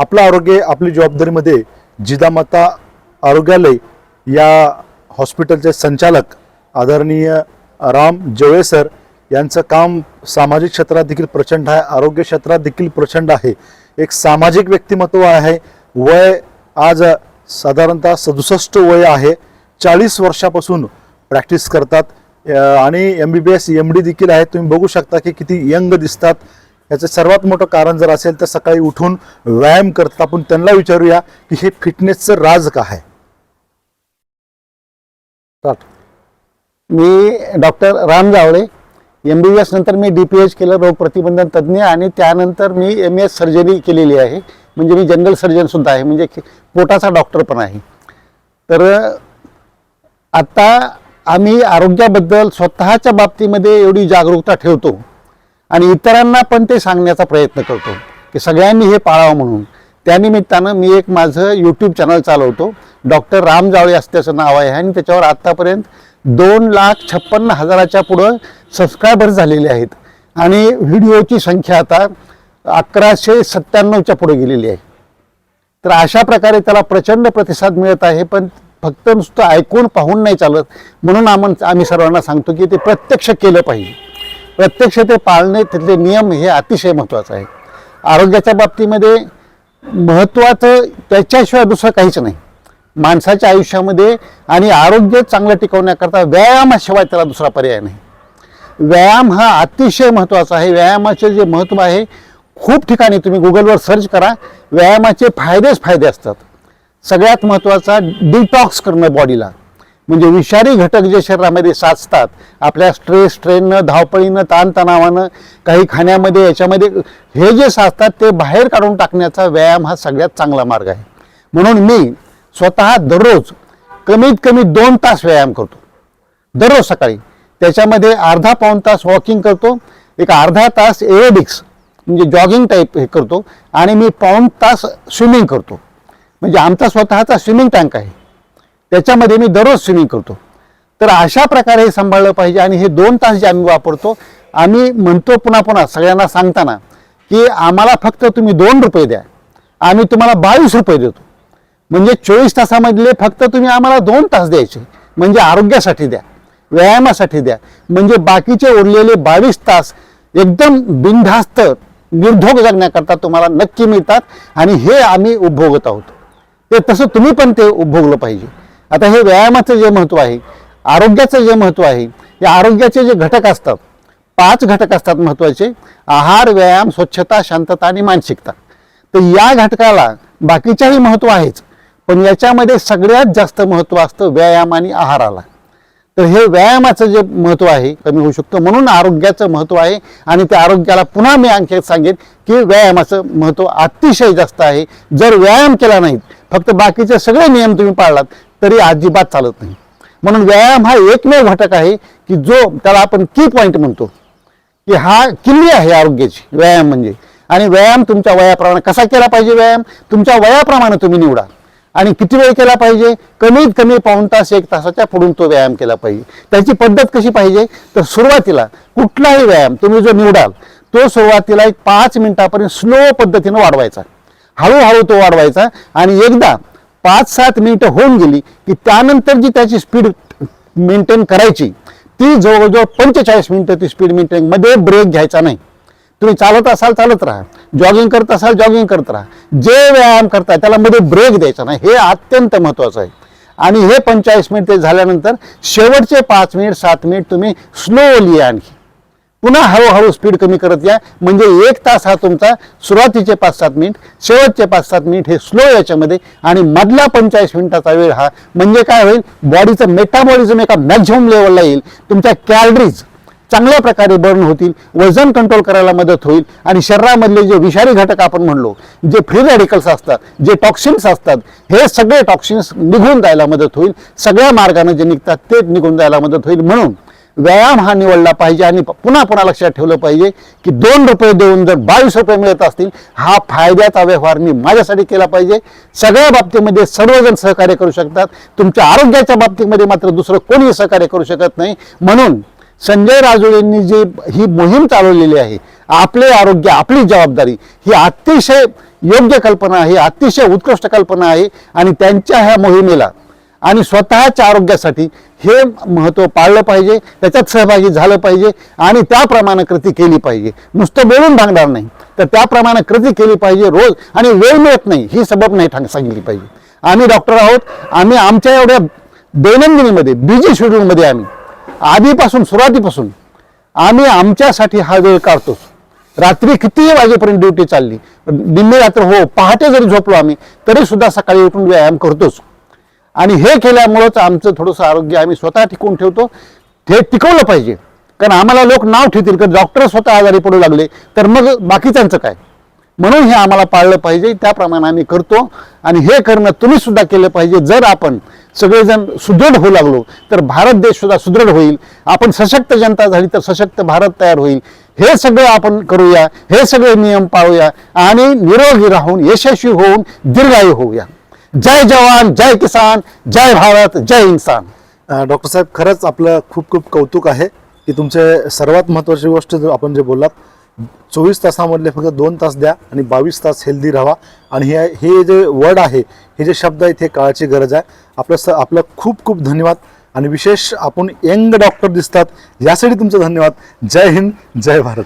आपलं आरोग्य आपली जबाबदारीमध्ये जिजामाता आरोग्यालय या हॉस्पिटलचे संचालक आदरणीय राम जवळे सर यांचं काम सामाजिक क्षेत्रात देखील प्रचंड आहे. आरोग्य क्षेत्रात देखील प्रचंड आहे. एक सामाजिक व्यक्तिमत्व आहे. वय आज साधारणतः सदुसष्ट वय आहे. चाळीस वर्षापासून प्रॅक्टिस करतात. आणि M B B S M D देखील आहे. तुम्ही बघू शकता की किती यंग दिसतात. याचं सर्वात मोठं कारण जर असेल तर सकाळी उठून व्यायाम करतात. आपण त्यांना विचारूया की हे फिटनेसचं राज काय आहे? मी doctor Ram Jawale M B B S नंतर मी डी पी एच केलं रोग प्रतिबंधन तज्ज्ञ आणि त्यानंतर मी एम एस सर्जरी केलेली आहे. म्हणजे मी जनरल सर्जनसुद्धा आहे. म्हणजे पोटाचा डॉक्टर पण आहे. तर आता आम्ही आरोग्याबद्दल स्वतःच्या बाबतीमध्ये एवढी जागरूकता ठेवतो. आणि इतरांना पण ते सांगण्याचा प्रयत्न करतो की सगळ्यांनी हे पाळावं म्हणून. त्यानिमित्तानं मी एक माझं यूट्यूब चॅनल चालवतो. डॉक्टर राम जावळे असं नाव आहे आणि त्याच्यावर आत्तापर्यंत दोन लाख छप्पन्न हजाराच्या पुढं सबस्क्रायबर्स झालेले आहेत. आणि व्हिडिओची संख्या आता अकराशे सत्त्याण्णवच्या पुढे गेलेली आहे. तर अशा प्रकारे त्याला प्रचंड प्रतिसाद मिळत आहे पण फक्त नुसतं ऐकून पाहून नाही चालत. म्हणून आम्ही आम्ही सर्वांना सांगतो की ते प्रत्यक्ष केलं पाहिजे. प्रत्यक्ष ते पाळणे तिथले नियम हे अतिशय महत्त्वाचं आहे. आरोग्याच्या बाबतीमध्ये महत्त्वाचं त्याच्याशिवाय दुसरं काहीच नाही. माणसाच्या आयुष्यामध्ये आणि आरोग्य चांगलं टिकवण्याकरता व्यायामाशिवाय त्याला दुसरा पर्याय नाही. व्यायाम हा अतिशय महत्त्वाचा आहे. व्यायामाचे जे महत्त्व आहे खूप ठिकाणी तुम्ही गुगलवर सर्च करा व्यायामाचे फायदेच फायदे असतात. सगळ्यात महत्त्वाचा डिटॉक्स करणं बॉडीला म्हणजे विषारी घटक जे शरीरामध्ये साचतात आपल्या स्ट्रेस स्ट्रेननं धावपळीनं ताणतणावानं काही खाण्यामध्ये याच्यामध्ये हे जे साचतात ते बाहेर काढून टाकण्याचा व्यायाम हा सगळ्यात चांगला मार्ग आहे. म्हणून मी स्वतः दररोज कमीत कमी दोन तास व्यायाम करतो. दररोज सकाळी. त्याच्यामध्ये अर्धा पाऊण तास वॉकिंग करतो. एक अर्धा तास एरोबिक्स म्हणजे जॉगिंग टाईप हे करतो. आणि मी पाऊण तास स्विमिंग करतो. म्हणजे आमचा स्वतःचा स्विमिंग टँक आहे. त्याच्यामध्ये मी दररोज स्विमिंग करतो. तर अशा प्रकारे हे सांभाळलं पाहिजे आणि हे दोन तास जे आम्ही वापरतो आम्ही म्हणतो पुन्हा पुन्हा सगळ्यांना सांगताना की आम्हाला फक्त तुम्ही दोन रुपये द्या आम्ही तुम्हाला बावीस रुपये देतो. म्हणजे चोवीस तासामधले फक्त तुम्ही आम्हाला दोन तास द्यायचे. म्हणजे आरोग्यासाठी द्या व्यायामासाठी द्या. म्हणजे बाकीचे उरलेले बावीस तास एकदम बिनधास्त निर्धोग जगण्याकरता तुम्हाला नक्की मिळतात आणि हे आम्ही उपभोगत आहोत. ते तसं तुम्ही पण ते उपभोगलं पाहिजे. आता हे व्यायामाचं जे महत्त्व आहे आरोग्याचं जे महत्त्व आहे या आरोग्याचे जे घटक असतात पाच घटक असतात महत्त्वाचे आहार व्यायाम स्वच्छता शांतता आणि मानसिकता. तर या घटकाला बाकीच्याही महत्त्व आहेच पण याच्यामध्ये सगळ्यात जास्त महत्त्व असतं व्यायाम आणि आहाराला. तर हे व्यायामाचं जे महत्त्व आहे कमी होऊ शकतं. म्हणून आरोग्याचं महत्त्व आहे आणि त्या आरोग्याला पुन्हा मी आणखी सांगेन की व्यायामाचं महत्त्व अतिशय जास्त आहे. जर व्यायाम केला नाही फक्त बाकीचे सगळे नियम तुम्ही पाळलात तरी अजिबात चालत नाही. म्हणून व्यायाम हा एकमेव घटक आहे की जो त्याला आपण की पॉईंट म्हणतो. की हा किल्ली आहे आरोग्याची व्यायाम म्हणजे. आणि व्यायाम तुमच्या वयाप्रमाणे कसा केला पाहिजे व्यायाम? तुमच्या वयाप्रमाणे तुम्ही निवडा. आणि किती वेळ केला पाहिजे? कमीत कमी पाऊण तास एक तासाच्या पुढून तो व्यायाम केला पाहिजे. त्याची पद्धत कशी पाहिजे? तर सुरुवातीला कुठलाही व्यायाम तुम्ही जो निवडाल तो सुरुवातीला एक पाच मिनिटापर्यंत स्लो पद्धतीनं वाढवायचा. हळूहळू तो वाढवायचा. आणि एकदा पाच सात मिनिटं होऊन गेली की त्यानंतर जी त्याची स्पीड मेंटेन करायची ती जवळजवळ पंचेचाळीस मिनिटं ती स्पीड मेंटेनमध्ये ब्रेक घ्यायचा नाही. तुम्ही चालत असाल चालत राहा. जॉगिंग करत असाल जॉगिंग करत राहा. जे व्यायाम करता त्याला मध्ये ब्रेक द्यायचा नाही. हे अत्यंत महत्त्वाचं आहे. आणि हे पंचेचाळीस मिनिट ते झाल्यानंतर शेवटचे पाच मिनिट सात मिनिट तुम्ही स्लोली आणखी पुन्हा हळूहळू स्पीड कमी करत या. म्हणजे एक तास हा तुमचा सुरुवातीचे पाच सात मिनिट शेवटचे पाच सात मिनिट हे स्लो याच्यामध्ये आणि मधला पंचेचाळीस मिनिटाचा वेळ हा. म्हणजे काय होईल? बॉडीचं मेटाबॉलिझम एका मॅक्झिमम लेवलला येईल. तुमच्या कॅलरीज चांगल्या प्रकारे बर्न होतील वजन कंट्रोल करायला मदत होईल आणि शरीरामधले जे विषारी घटक आपण म्हणलो जे फ्री रॅडिकल्स असतात जे टॉक्सिन्स असतात हे सगळे टॉक्सिन्स निघून जायला मदत होईल. सगळ्या मार्गाने जे निघतात ते निघून जायला मदत होईल. म्हणून व्यायाम हा निवडला पाहिजे आणि पुन्हा पुन्हा लक्षात ठेवलं पाहिजे की दोन रुपये देऊन जर बावीस रुपये मिळत असतील हा फायद्याचा व्यवहार मी माझ्यासाठी केला पाहिजे. सगळ्या बाबतीमध्ये सर्वजण सहकार्य करू शकतात. तुमच्या आरोग्याच्या बाबतीमध्ये मात्र दुसरं कोणीही सहकार्य करू शकत नाही. म्हणून संजय राजुळेंनी जी ही मोहीम चालवलेली आहे आपले आरोग्य आपली जबाबदारी ही अतिशय योग्य कल्पना आहे अतिशय उत्कृष्ट कल्पना आहे आणि त्यांच्या ह्या मोहिमेला आणि स्वतःच्या आरोग्यासाठी हे महत्त्व पाळलं पाहिजे त्याच्यात सहभागी झालं पाहिजे आणि त्याप्रमाणे कृती केली पाहिजे. नुसतं बोलून भांगणार नाही. तर त्याप्रमाणे कृती केली पाहिजे रोज आणि वेळ मिळत नाही ही सबब नाही ठांग सांगितली पाहिजे. आम्ही डॉक्टर आहोत आम्ही आमच्या एवढ्या दैनंदिनीमध्ये बिझी शेड्यूलमध्ये आम्ही. आधीपासून सुरुवातीपासून आम्ही आमच्यासाठी हा वेळ काढतोच रात्री कितीही वाजेपर्यंत ड्युटी चालली? निम्मी रात्र हो पहाटे जरी झोपलो आम्ही तरी सुद्धा सकाळी उठून व्यायाम करतोच. आणि हे केल्यामुळंच आमचं थोडंसं आरोग्य आम्ही स्वतः टिकवून ठेवतो. हे टिकवलं पाहिजे. कारण आम्हाला लोक नाव ठेवतील कारण डॉक्टर स्वतः आजारी पडू लागले. तर मग बाकीच्यांचं काय? म्हणून हे आम्हाला पाळलं पाहिजे. त्याप्रमाणे आम्ही करतो. आणि हे करणं तुम्ही सुद्धा केलं पाहिजे. जर आपण सगळेजण सुदृढ होऊ लागलो तर भारत देश सुद्धा सुदृढ होईल. आपण सशक्त जनता झाली तर सशक्त भारत तयार होईल. हे सगळं आपण करूया. हे सगळे नियम पाळूया. आणि निरोगी राहून यशस्वी होऊन दीर्घायू होऊया. जय जवान जय किसान जय भारत जय इन्सान डॉक्टर साहेब खरंच आपलं खूप खूप कौतुक आहे की तुमचे सर्वात महत्त्वाची गोष्ट आपण जे बोललात चोवीस तासामधले फक्त दोन तास द्या आणि बावीस तास हेल्दी राहा. आणि हे हे जे वर्ड आहे हे जे शब्द आहेत हे काळाची गरज आहे. आपलं स आपलं खूप खूप धन्यवाद. आणि विशेष आपण यंग डॉक्टर दिसतात यासाठी तुमचं धन्यवाद. जय हिंद जय भारत.